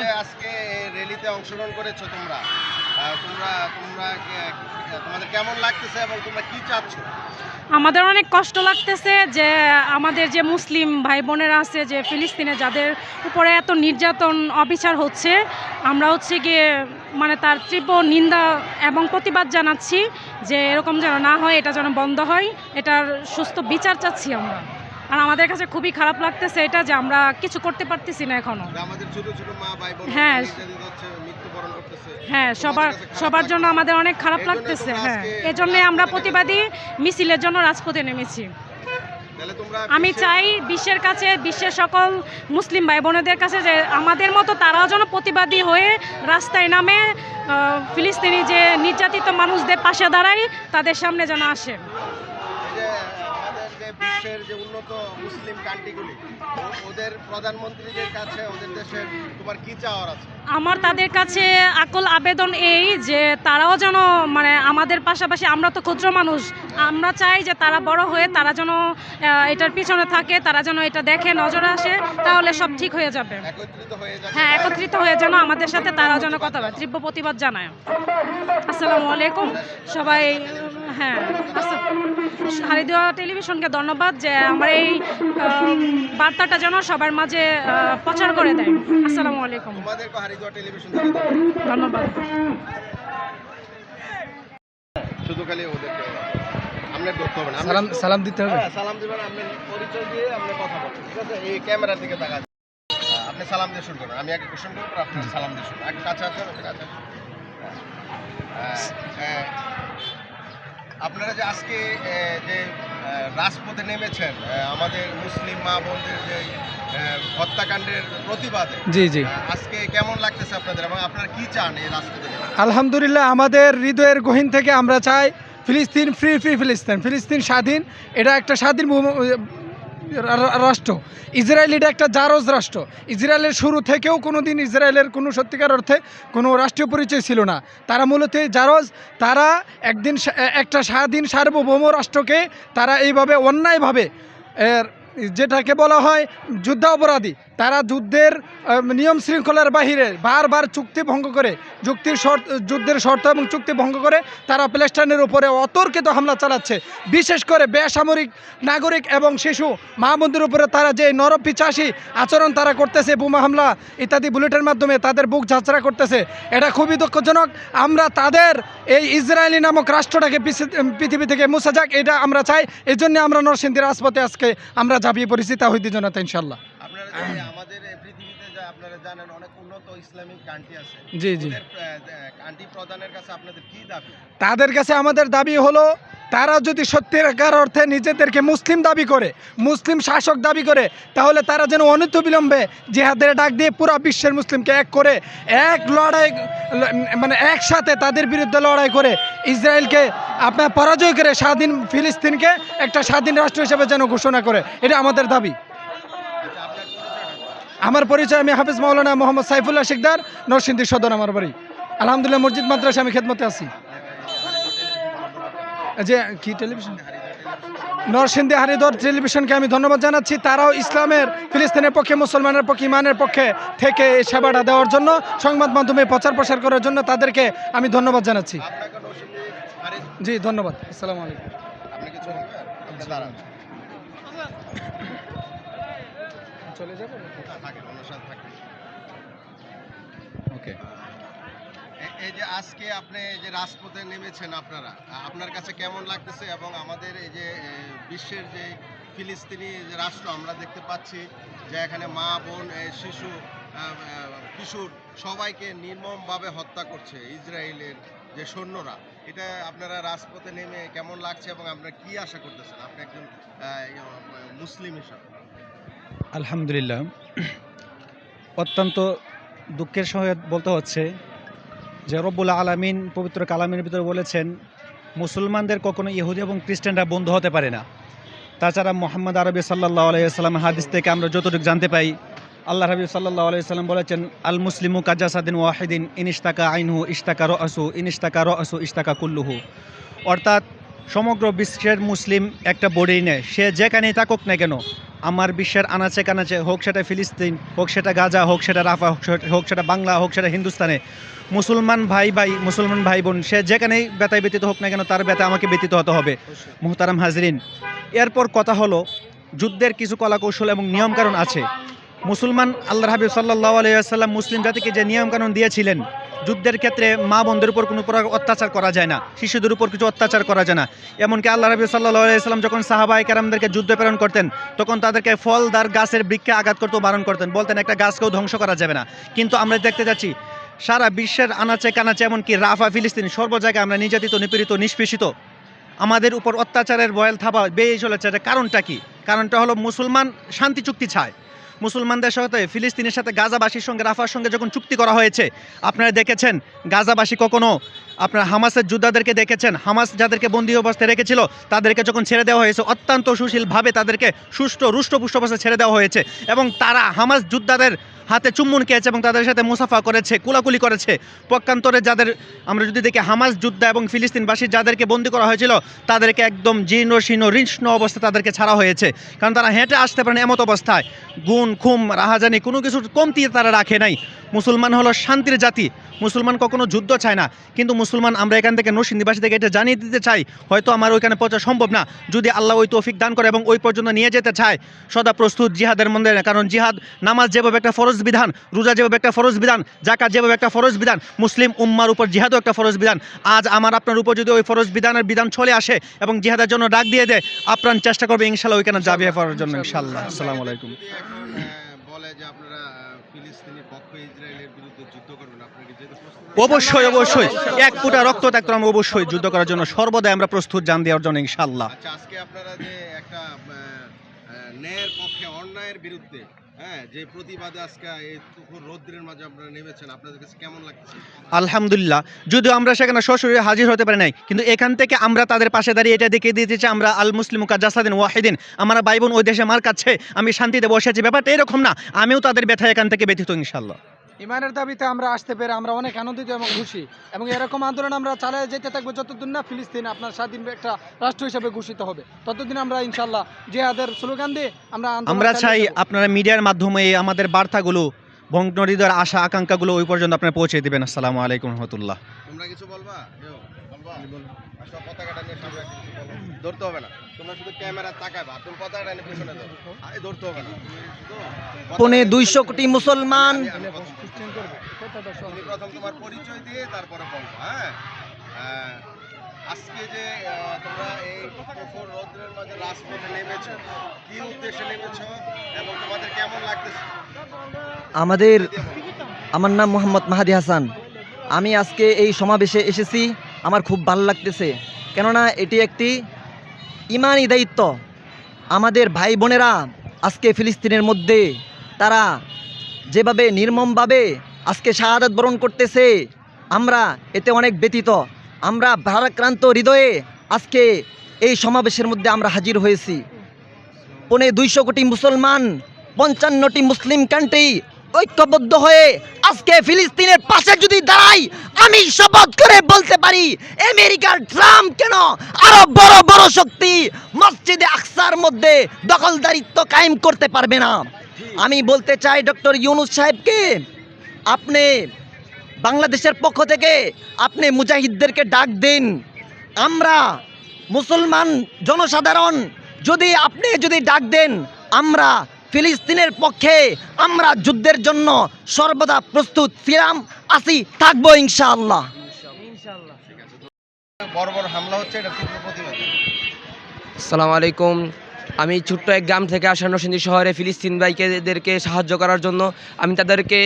যে আজকে র্যালিতে অংশগ্রহণ করেছ তোমরা। তোমরা তোমরা তোমাদের কেমন লাগতেছে এবং তোমরা কি চাচ্ছ? আমাদের অনেক কষ্ট লাগতেছে যে আমাদের যে মুসলিম ভাই বোনেরা আছে যে ফিলিস্তিনে যাদের উপরে এত নির্যাতন অবিচার হচ্ছে আমরা হচ্ছে গিয়ে মানে তার তীব্র নিন্দা এবং প্রতিবাদ জানাচ্ছি যে এরকম যেন না হয় এটা যেন বন্ধ হয় এটার সুস্থ বিচার চাচ্ছি আমরা। আর আমাদের কাছে খুবই খারাপ লাগতেছে এটা যে আমরা কিছু করতে পারতেছি না এখনও। হ্যাঁ। হ্যাঁ সবার সবার জন্য আমাদের অনেক খারাপ লাগতেছে হ্যাঁ। এজন্য আমরা প্রতিবাদী মিছিলের জন্য রাজপথে নেমেছি। আমি চাই বিশ্বের কাছে বিশ্বের সকল মুসলিম ভাই বোনেদের কাছে যে আমাদের মতো তারাও যেন প্রতিবাদী হয়ে রাস্তায় নামে ফিলিস্তিনি যে নির্যাতিত মানুষদের পাশে দাঁড়ায় তাদের সামনে যেন আসে। বিশ্বের যে উন্নত মুসলিম কান্ট্রিগুলি ওদের প্রধানমন্ত্রীদের কাছে ওদের দেশে তোমার কি চাওয়ার আছে? আমার তাদের কাছে আকল আবেদন এই যে তারাও যেন মানে আমাদের পাশাপাশি আমরা তো ক্ষুদ্র মানুষ আমরা চাই যে তারা বড় হয়ে তারা যেন এটার পিছনে থাকে তারা যেন এটা দেখে নজরে আসে তাহলে সব ঠিক হয়ে যাবে। হয়ে হ্যাঁ একত্রিত হয়ে যেন আমাদের সাথে তারাও যেন কথা বলে। তীব্র প্রতিবাদ জানায়। আসসালামু আলাইকুম। সবাই হ্যাঁ হারিদুয়া টেলিভিশনকে ধন্যবাদ যে আমার এই বার্তাটা যেন সবার মাঝে প্রচার করে দেয়। আসসালামু আলাইকুম। ধন্যবাদ। শুধু খালি ওদেরকে সালাম সালাম দিতে হবে। হ্যাঁ, সালাম দিবেন আপনি পরিচয় দিয়ে আপনি কথা বলবেন ঠিক আছে? এই ক্যামেরার দিকে তাকান। আহ, আপনি সালাম দিয়ে শুরু করবেন আমি আগে কোশ্চেন করব আপনি সালাম দিয়ে শুরু আগে কাছে আসেন কাছে আসেন। হ্যাঁ। আপনারা যে আজকে যে রাজপথে নেমেছেন আমাদের মুসলিম মা বোনদের যে হত্যাকাণ্ডের প্রতিবাদে জি জি। আজকে কেমন লাগতেছে আপনাদের এবং আপনারা কি চান এই রাজপথে আলহামদুলিল্লাহ আমাদের হৃদয়ের গহীন থেকে আমরা চাই ফিলিস্তিন ফ্রি ফ্রি ফিলিস্তিন ফিলিস্তিন স্বাধীন। এটা একটা স্বাধীন রাষ্ট্র। ইসরায়েল এটা একটা জারজ রাষ্ট্র। ইসরায়েলের শুরু থেকেও কোনো দিন ইসরায়েলের কোনো সত্যিকার অর্থে কোনো রাষ্ট্রীয় পরিচয় ছিল না। তারা মূলত জারজ, তারা একদিন একটা স্বাধীন সার্বভৌম রাষ্ট্রকে তারা এইভাবে অন্যায়ভাবে যেটাকে বলা হয় যুদ্ধ অপরাধী তারা যুদ্ধের নিয়ম শৃঙ্খলার বাহিরে বারবার চুক্তি ভঙ্গ করে, যুক্তির শর্ত, যুদ্ধের শর্ত এবং চুক্তি ভঙ্গ করে তারা প্যালেস্টাইনের উপরে অতর্কিত হামলা চালাচ্ছে। বিশেষ করে বেসামরিক নাগরিক এবং শিশু, মা বোনদের উপরে তারা যে নরপিচাসী আচরণ তারা করতেছে, বোমা হামলা ইত্যাদি বুলেটের মাধ্যমে তাদের বুক ঝাঁচড়া করতেছে, এটা খুবই দুঃখজনক। আমরা তাদের এই ইসরায়েলি নামক রাষ্ট্রটাকে পৃথিবী থেকে মুছে যাক, এটা আমরা চাই। এই জন্য আমরা নরসিংদী রাজপথে আজকে আমরা ঝাঁপিয়ে পড়েছি তাহিদি জনতা ইনশাল্লাহ আমাদের পৃথিবীতে যা আপনারা জানেন অনেক উন্নত ইসলামিক কান্ট্রি আছে। জি, জি। কান্ট্রি প্রধানের কাছে আপনাদের কি দাবি? তাদের কাছে আমাদের দাবি হলো তারা যদি সত্যিকার অর্থে নিজেদেরকে মুসলিম দাবি করে মুসলিম শাসক দাবি করে তাহলে তারা যেন অনিত বিলম্বে জেহাদের ডাক দিয়ে পুরো বিশ্বের মুসলিমকে এক করে এক লড়াই মানে একসাথে তাদের বিরুদ্ধে লড়াই করে ইসরায়েলকে আপনার পরাজয় করে স্বাধীন ফিলিস্তিনকে একটা স্বাধীন রাষ্ট্র হিসেবে যেন ঘোষণা করে। এটা আমাদের দাবি। আমার পরিচয় আমি হাফিজ মাওলানা মোহাম্মদ সাইফুল্লাহ শিকদার, নরসিংদী সদর আমার বাড়ি। আলহামদুলিল্লাহ মসজিদ, মাদ্রাসা আমি খেদমতে আছি। যে, কি টেলিভিশন নরসিংদী হারিদর টেলিভিশনকে আমি ধন্যবাদ জানাচ্ছি। তারাও ইসলামের, ফিলিস্তিনের পক্ষে, মুসলমানের পক্ষে, ইমানের পক্ষে থেকে এই সেবাটা দেওয়ার জন্য, সংবাদ মাধ্যমে প্রচার প্রসার করার জন্য তাদেরকে আমি ধন্যবাদ জানাচ্ছি। জি, ধন্যবাদ। আসসালামু আলাইকুম। চলে যাব? থাকেন অনুষ্ঠান থাকেন ওকে। এই যে আজকে আপনি এই যে রাজপথে নেমেছেন আপনারা আপনার কাছে কেমন লাগতেছে এবং আমাদের এই যে বিশ্বের যে ফিলিস্তিনি যে রাষ্ট্র আমরা দেখতে পাচ্ছি যে এখানে মা বোন শিশু কিশোর সবাইকে নির্মমভাবে হত্যা করছে ইসরায়েলের যে সৈন্যরা এটা আপনারা রাজপথে নেমে কেমন লাগছে এবং আপনারা কি আশা করতেছেন? আপনি একজন মুসলিম হিসাবে। আলহামদুলিল্লাহ। অত্যন্ত দুঃখের সঙ্গে বলতে হচ্ছে যে রব্বুল আলামিন, পবিত্র কালামের ভিতরে বলেছেন, মুসলমানদের কখনো ইহুদি এবং খ্রিস্টানরা বন্ধু হতে পারে না। তাছাড়া মোহাম্মদ আরবি সাল্লাহ আলাইসাল্লাম হাদিস থেকে আমরা যতটুকু জানতে পাই, আল্লাহ রবি সাল্লাহ আলাইসাল্লাম বলেছেন আল মুসলিমু কাজাসাদিন ওয়াহিদিন ইনিস্তাকা আইনহু ইস্তাকা রসু ইনিস্তাকা রসু ইস্তাকা কুল্লুহু। অর্থাৎ সমগ্র বিশ্বের মুসলিম একটা বডি নেয়। সে যেখানেই থাকুক না কেন আমার বিশ্বের আনাচে কানাচে, হোক সেটা ফিলিস্তিন, হোক সেটা গাজা, হোক সেটা রাফা, হোক সেটা- বাংলা, হোক সেটা হিন্দুস্তানে, মুসলমান ভাই ভাই, মুসলমান ভাই বোন, সে যেখানেই ব্যথায় ব্যতীত হোক না কেন, তার ব্যথা আমাকে ব্যতীত হতে হবে। মোহতারাম হাজরিন, এরপর কথা হলো যুদ্ধের কিছু কলাকৌশল এবং নিয়মকানুন আছে। মুসলমান আল্লাহ হাবিব সাল্লাহ আলাইসাল্লাম মুসলিম জাতিকে যে নিয়মকানুন দিয়েছিলেন যুদ্ধের ক্ষেত্রে মা বোনদের উপর কোনো প্রকার অত্যাচার করা যায় না, শিশুদের উপর কিছু অত্যাচার করা যায় না। এমনকি আল্লাহ রবি সাল্লাহ আলাইসাল্লাম যখন সাহাবাই কারামদেরকে যুদ্ধ প্রেরণ করতেন, তখন তাদেরকে ফলদার গাছের বৃক্ষে আঘাত করতেও বারণ করতেন। বলতেন, একটা গাছকেও ধ্বংস করা যাবে না। কিন্তু আমরা দেখতে যাচ্ছি, সারা বিশ্বের আনাচে কানাচে, এমনকি রাফা ফিলিস্তিন সর্ব জায়গায় আমরা নির্যাতিত, নিপীড়িত, নিষ্পেষিত। আমাদের উপর অত্যাচারের বয়েল থাবা বেয়ে চলেছে। কারণটা কি? কারণটা হলো মুসলমান শান্তি চুক্তি চায় মুসলমানদের সাথে, ফিলিস্তিনের সাথে, গাজাবাসীর সঙ্গে, রাফার সঙ্গে যখন চুক্তি করা হয়েছে, আপনারা দেখেছেন, গাজাবাসী কখনো আপনার হামাসের যোদ্ধাদেরকে দেখেছেন, হামাস যাদেরকে বন্দী অবস্থায় রেখেছিল, তাদেরকে যখন ছেড়ে দেওয়া হয়েছে, অত্যন্ত সুশীলভাবে তাদেরকে সুষ্ঠু, রুষ্টপুষ্ট অবস্থায় ছেড়ে দেওয়া হয়েছে এবং তারা হামাস যোদ্ধাদের হাতে চুম্বন খেয়েছে এবং তাদের সাথে মুসাফা করেছে, কুলাকুলি করেছে। পক্ষান্তরে যাদের, আমরা যদি দেখি হামাস, যোদ্ধা এবং ফিলিস্তিনবাসী যাদেরকে বন্দী করা হয়েছিল, তাদেরকে একদম জীর্ণ, শীর্ণ, ঋষ্ণ অবস্থায় তাদেরকে ছাড়া হয়েছে। কারণ তারা হেঁটে আসতে পারেন এমত অবস্থায়। গুণ, খুম, রাহাজানি কোনো কিছুর কমতি তারা রাখে নাই। মুসলমান হলো শান্তির জাতি। মুসলমান কখনো যুদ্ধ চায় না। কিন্তু মুসলমান, আমরা এখান থেকে নরসিংদীবাসী থেকে এটা জানিয়ে দিতে চাই, হয়তো আমার ওইখানে পৌঁছা সম্ভব না। যদি আল্লাহ ওই তৌফিক দান করে এবং ওই পর্যন্ত নিয়ে যেতে চায়, সদা প্রস্তুত জিহাদের মধ্যে। কারণ জিহাদ, নামাজ যেভাবে একটা ফরজ বিধান রোজা যেভাবে একটা ফরজ বিধান জাকাত যেভাবে একটা ফরজ বিধান মুসলিম উম্মার উপর জিহাদও একটা ফরজ বিধান। আজ আমার আপনার উপর যদি ওই ফরজ বিধানের বিধান চলে আসে এবং জিহাদের জন্য ডাক দিয়ে দেয় আপ্রাণ চেষ্টা করবে ইনশাল্লাহ ওইখানে যাবে করার জন্য ইনশাল্লাহ। আসসালামু আলাইকুম। বলে যে আপনারা ইসরায়েলের বিরুদ্ধে যুদ্ধ করবেন আপনারা? অবশ্যই অবশ্যই। এক ফুটা রক্ত থাকতো আমরা অবশ্যই যুদ্ধ করার জন্য সর্বদাই আমরা প্রস্তুত জান দেওয়ার জন্য ইনশাল্লাহ। আচ্ছা আজকে আপনারা যে একটা ন্যায়ের পক্ষে, অন্যায়ের বিরুদ্ধে হ্যাঁ যে প্রতিবাদে আজকে এই তুখর রৌদ্রের মাঝে আপনারা নেমেছেন, আপনাদের কাছে কেমন লাগছে আলহামদুলিল্লাহ, যদিও আমরা সেখানে সশরীরে হাজির হতে পারি নাই, কিন্তু এখান থেকে আমরা তাদের পাশে দাঁড়িয়ে এটা দেখিয়ে দিতে চাই, আমরা আল মুসলিম কাজাসাদিন ওয়াহিদিন, আমার ভাই বোন ওই দেশে মার কাছে, আমি শান্তিতে বসে আছি, ব্যাপারটা এরকম না, আমিও তাদের ব্যথা এখান থেকে ব্যথিত ইনশাল্লাহ ইমানের দাবিতে আমরা আসতে পেরে আমরা অনেক আনন্দিত এবং খুশি। এবং এরকম আন্দোলন আমরা চালিয়ে যেতে থাকব যতদিন না ফিলিস্তিন আপনার স্বাধীন একটা রাষ্ট্র হিসেবে ঘোষিত হবে। ততদিন আমরা ইনশাল্লাহ জিহাদের স্লোগান দিয়ে আমরা আমরা চাই আপনারা মিডিয়ার মাধ্যমে আমাদের বার্তাগুলো হৃদয়ের আশা আকাঙ্ক্ষাগুলো ওই পর্যন্ত আপনারা পৌঁছে দেবেন। আসসালামু আলাইকুম রহমতুল্লাহ। তোমরা কিছু বলবা? কেউ? বলবা? আসো পতাকাটা নিয়ে সামনে আসো, কিছু বলো। ধরতে হবে না। তোমরা শুধু ক্যামেরা তাকাবা তুমি পতাকাটা নিয়ে পেছনে দাও আরে ধরতে হবে না। শুধু পনে দুইশো কোটি মুসলমান আমি- আমি তুমি প্রথম তোমার পরিচয় দিয়ে তারপরে বলব হ্যাঁ? আজকে যে তোমরা এই প্রখর রৌদ্রের মাঝে রাজপথে নেমেছো কি উদ্দেশ্যে নেমেছো এবং তোমাদের কেমন লাগতেছে? আমাদের আমার নাম মোহাম্মদ মাহাদি হাসান। আমি আজকে এই সমাবেশে এসেছি আমার খুব ভালো লাগতেছে। কেননা এটি একটি ইমানি দায়িত্ব। আমাদের ভাই বোনেরা আজকে ফিলিস্তিনের মধ্যে তারা যেভাবে নির্মমভাবে আজকে শাহাদাত বরণ করতেছে। আমরা এতে অনেক ব্যতীত আমরা ভারাক্রান্ত হৃদয়ে আজকে এই সমাবেশের মধ্যে আমরা হাজির হয়েছি। পনে দুইশো কোটি মুসলমান, পঞ্চান্নটি মুসলিম কান্ট্রি ঐক্যবদ্ধ হয়ে আজকে ফিলিস্তিনের পাশে যদি দাঁড়াই, আমি শপথ করে বলতে পারি, আমেরিকার ট্রাম্প কেন আরও বড় বড় শক্তি মসজিদে আকসার মধ্যে দখলদারিত্ব কায়েম করতে পারবে না? আমি বলতে চাই ডক্টর ইউনুস সাহেবকে আপনি বাংলাদেশের পক্ষ থেকে আপনি মুজাহিদদেরকে ডাক দিন। আমরা মুসলমান জনসাধারণ যদি আপনি যদি ডাক দেন আমরা ফিলিস্তিনের পক্ষে আমরা যুদ্ধের জন্য সর্বদা প্রস্তুত। ফিরাম আসি থাকব ইনশাআল্লাহ। বড় বড় হামলা হচ্ছে এটা তীব্র আলাইকুম। আমি ছোট্ট এক গ্রাম থেকে আসা নরসিংদী শহরে ফিলিস্তিন ভাইকেদেরকে সাহায্য করার জন্য আমি তাদেরকে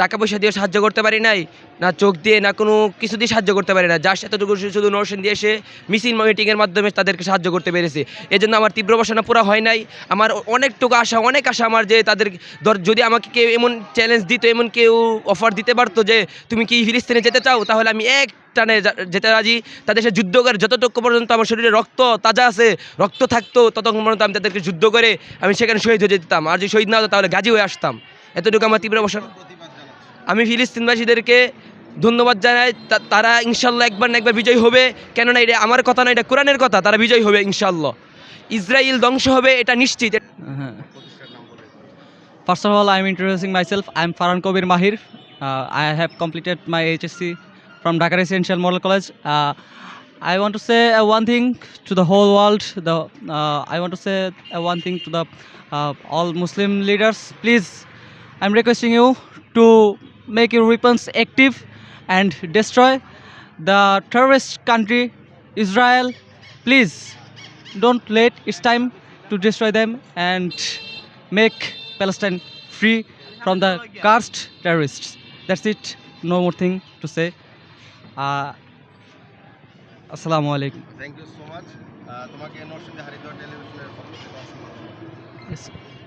টাকা পয়সা দিয়ে সাহায্য করতে পারি নাই, না চোখ দিয়ে, না কোনো কিছু দিয়ে সাহায্য করতে পারি না। যার এতটুকু শুধু নরসিংদী এসে মিছিল মিটিংয়ের মাধ্যমে তাদেরকে সাহায্য করতে পেরেছি। এই জন্য আমার তীব্র বাসনা পুরো হয় নাই। আমার অনেকটুকু আশা, অনেক আশা আমার যে তাদের ধর যদি আমাকে কেউ এমন চ্যালেঞ্জ দিত, এমন কেউ অফার দিতে পারতো যে, তুমি কি ফিলিস্তিনে যেতে চাও? তাহলে আমি এক টানে যেতে রাজি। তাদের সে যুদ্ধ করে, যতটুকু পর্যন্ত আমার শরীরে রক্ত তাজা আছে, রক্ত থাকতো, ততক্ষণ পর্যন্ত আমি তাদেরকে যুদ্ধ করে আমি সেখানে শহীদ হয়ে যেতাম। আর যদি শহীদ না হতো, তাহলে গাজী হয়ে আসতাম। এতটুকু আমার তীব্র বাসনা। আমি ফিলিস্তিনবাসীদেরকে ধন্যবাদ জানাই। তারা ইনশাল্লাহ একবার না একবার বিজয়ী হবে। কেননা এটা আমার কথা না, এটা কোরআনের কথা, তারা বিজয়ী হবে ইনশাল্লাহ। ইসরায়েল ধ্বংস হবে, এটা নিশ্চিত। First of all I am introducing myself I am Faran Kabir Mahir I have completed my HSC from Dhaka residential model college I want to say one thing to the whole world the I want to say one thing to the all Muslim leaders please I am requesting you to make your weapons active and destroy the terrorist country Israel. Please, don't let it's time to destroy them and make Palestine free from the cursed terrorists. That's it. No more thing to say. Uh, Assalamu alaikum. Thank you so much তোমাকে নরসিংদী হারিদুয়ার টেলিভিশনের পক্ষ থেকে অসংখ্য